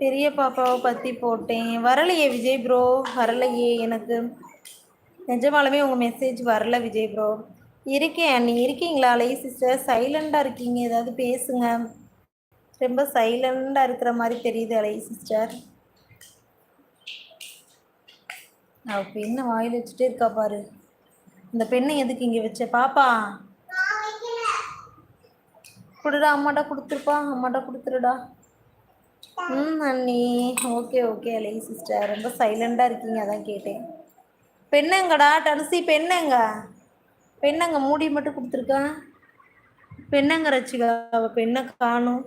பெரிய பாப்பாவை பற்றி போட்டேன். வரலையே விஜய் ப்ரோ வரலையே எனக்கு. நிஜமாலுமே உங்கள் மெசேஜ் வரல விஜய் ப்ரோ இருக்கேன் நீ இருக்கீங்களா? லை சிஸ்டர் சைலண்டாக இருக்கீங்க. ஏதாவது பேசுங்க. ரொம்ப சைலண்டாக இருக்கிற மாதிரி தெரியுது அலை சிஸ்டர் அவ பெண்ணை வாயில் வச்சுட்டே இருக்கா பாரு. இந்த பெண்ணை எதுக்கு இங்கே வச்ச? பாப்பா. கொடுடா அம்மாட்ட கொடுத்துருப்பா. அம்மாட்ட கொடுத்துருடா. ம் அண்ணி ஓகே ஓகே அலை சிஸ்டர் ரொம்ப சைலண்டாக இருக்கீங்க அதான் கேட்டேன். பெண்ணங்கடா டனுசி பெண்ணங்க. பெண்ணங்க மூடி மட்டும் கொடுத்துருக்கேன் பெண்ணங்க ரச்சிகா அவள் பெண்ணை காணும்.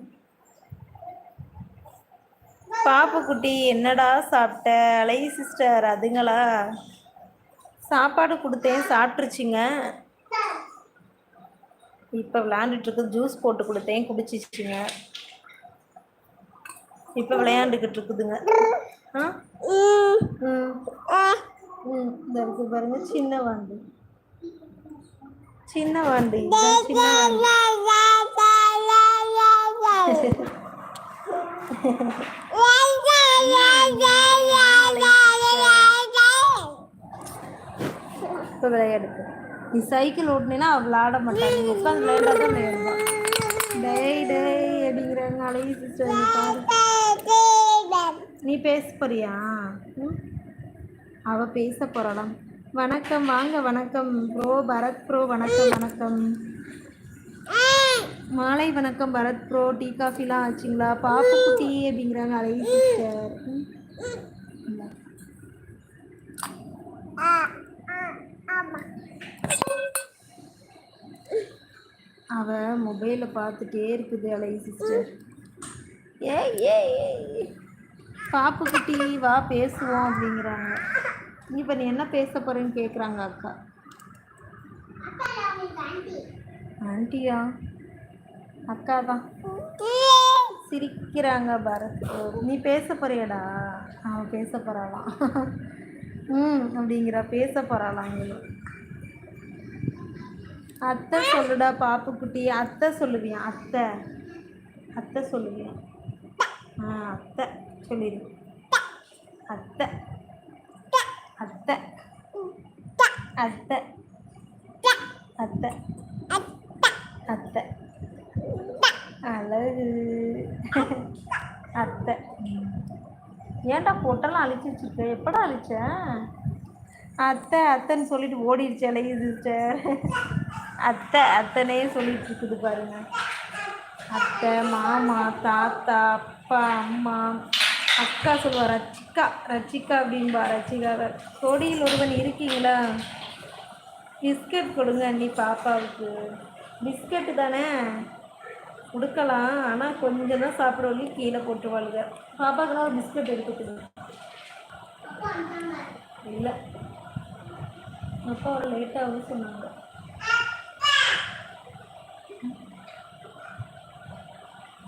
பாப்புக்குட்டி என்னடா சாப்பிட்ட? அலை சிஸ்டர் அதுங்களா? சாப்பாடு கொடுத்தேன் சாப்பிட்ருச்சிங்க இப்போ விளாண்டுட்டு இருக்கு ஜூஸ் போட்டு கொடுத்தேன் குடிச்சிச்சிங்க. இப்போ விளையாண்டுக்கிட்டு இருக்குதுங்க இந்த இருக்கு பாருங்க சின்ன வாண்டு. சின்ன வாண்டு. சின்ன வாண்டு. இப்போ விளையாடுது நீ சைக்கிள் அவள் விளாட மாட்டான் நீ உட்காந்து விளையாண்டா தான். விளையாடுவான் டேய் டேய் அப்படிங்கிறாங்க அழகி சிஸ்டர் நீ பேச போறியா அவ பேச போறாளாம் வணக்கம் வாங்க வணக்கம். ப்ரோ பரத் ப்ரோ வணக்கம் வணக்கம். மாலை வணக்கம் பரத் ப்ரோ. டீ காஃபிலாம் ஆச்சுங்களா? பாப்பு குட்டி அப்படிங்கிறாங்க அலை சிஸ்டர். அவ மொபைலை பார்த்துட்டே இருக்குது அலை சிஸ்டர். ஏ ஏ ஏ பாப்பு குட்டி வா பேசுவோம் அப்படிங்கிறாங்க. இப்போ நீ என்ன பேச போகிறேன்னு கேட்குறாங்க அக்கா. ஆண்டியா? அக்கா தான் சிரிக்கிறாங்க பரத். நீ பேச போறியடா. அவன் பேச போகிறாளாம் ம் அப்படிங்கிறா. பேச போகிறாளாம் அவங்களும் அத்தை சொல்லுடா பாப்புக்குட்டி. அத்தை சொல்லுவியா? அத்தை. அத்தை சொல்லுவியான் ஆ அத்தை. சொல்லிடு அத்தை. அத்தை. அத்தை. அத்தை. அத்தை. அழகு. அத்தை. ஏன்டா பொட்டெல்லாம் அழிச்சு வச்சிருக்க? எப்படா அழிச்ச? அத்தை அத்தைன்னு சொல்லிட்டு ஓடிடுச்சு அழகு சிஸ்டர். அத்தை அத்தனே சொல்லிட்டு இருக்குது பாருங்க. அத்தை மாமா தாத்தா அப்பா அம்மா. அக்கா சொல்லுவா ரச்சிகா ரச்சிகா அப்படின்பா ரச்சிகாவை கொடியில் ஒருவன் இருக்கீங்களா? பிஸ்கட் கொடுங்க அண்ணி பாப்பாவுக்கு. பிஸ்கட்டு தானே? கொடுக்கலாம் ஆனால் கொஞ்சம் தான் வழி கீழே போட்டுருவாளுங்க. பாப்பாக்கெல்லாம் ஒரு பிஸ்கட் எடுத்துக்கணும் இல்லை. அப்பா ஒரு லேட்டாகவும் சொன்னாங்க.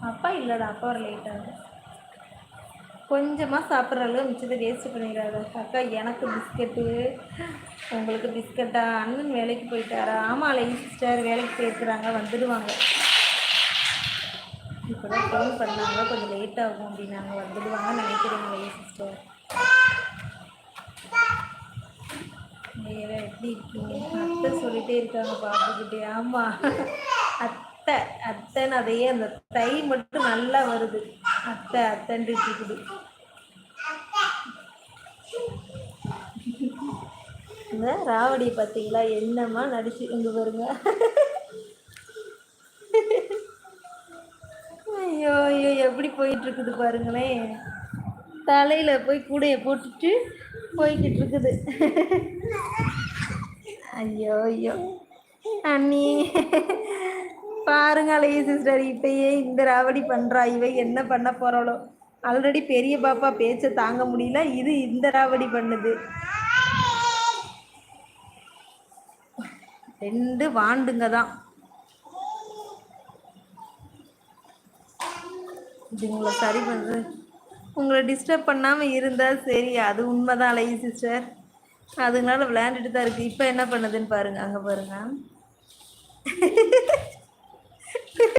அப்பா இல்லைடா அப்பா ஒரு லேட்டாகும் கொஞ்சமாக சாப்பிட்ற அளவு மிச்சத்தை வேஸ்ட் பண்ணிடாத. அக்கா எனக்கு பிஸ்கட்டு. உங்களுக்கு பிஸ்கட்டா? அண்ணன் வேலைக்கு போயிட்டாரா? ஆமாம் அலை சிஸ்டர் வேலைக்கு போயிருக்கிறாங்க வந்துடுவாங்க இப்போ தான் ஃபோன் பண்ணாங்க கொஞ்சம் லேட் ஆகும் அப்படின்னாங்க வந்துடுவாங்க நினைக்கிறேங்க அலை சிஸ்டர் எப்படி இருக்கீங்க? அத்தை சொல்லிட்டே இருக்காங்க பாப்புக்கிட்டே ஆமாம் அத்தை அத்தைன்னு அதையே அந்த தை மட்டும் நல்லா வருது. அத்தை அத்தைன்ட்டு இருக்குது இந்த ராவடி பார்த்தீங்களா என்னம்மா நடிச்சு இங்க பாருங்க. ஐயோ ஐயோ எப்படி போயிட்டு இருக்குது பாருங்களேன். தலையில போய் கூடைய போட்டுட்டு போய்கிட்டு இருக்குது ஐயோ ஐயோ. அண்ணி. பாருங்க அழகி சிஸ்டர் இப்பயே இந்த ராவடி பண்றா. இவ என்ன பண்ண போறாளோ? ஆல்ரெடி பெரிய பாப்பா பேச்ச தாங்க முடியல. இது இந்த ராவடி பண்ணுது. ரெண்டு வாண்டுங்க தான். இதுங்களை சரி பண்ணுறது உங்களை டிஸ்டர்ப் பண்ணாமல் இருந்தால் சரி அது உண்மைதான் அழகி சிஸ்டர் அதுங்களால விளையாண்டுட்டு தான் இருக்குது இப்போ என்ன பண்ணுதுன்னு பாருங்க அங்கே பாருங்க.